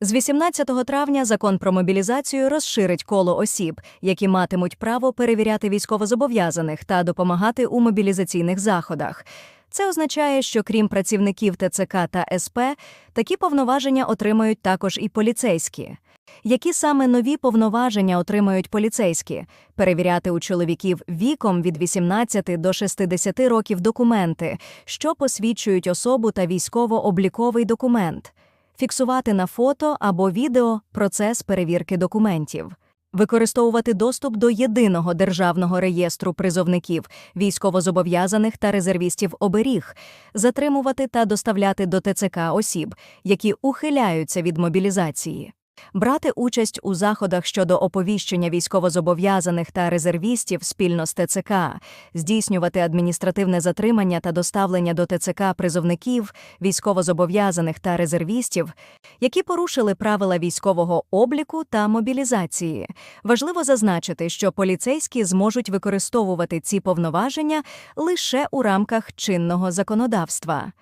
З 18 травня закон про мобілізацію розширить коло осіб, які матимуть право перевіряти військовозобов'язаних та допомагати у мобілізаційних заходах. Це означає, що крім працівників ТЦК та СП, такі повноваження отримають також і поліцейські. Які саме нові повноваження отримають поліцейські? Перевіряти у чоловіків віком від 18 до 60 років документи, що посвідчують особу та військово-обліковий документ, фіксувати на фото або відео процес перевірки документів, використовувати доступ до єдиного державного реєстру призовників, військовозобов'язаних та резервістів оберіг, затримувати та доставляти до ТЦК осіб, які ухиляються від мобілізації. Брати участь у заходах щодо оповіщення військовозобов'язаних та резервістів спільно з ТЦК, здійснювати адміністративне затримання та доставлення до ТЦК призовників, військовозобов'язаних та резервістів, які порушили правила військового обліку та мобілізації. Важливо зазначити, що поліцейські зможуть використовувати ці повноваження лише у рамках чинного законодавства.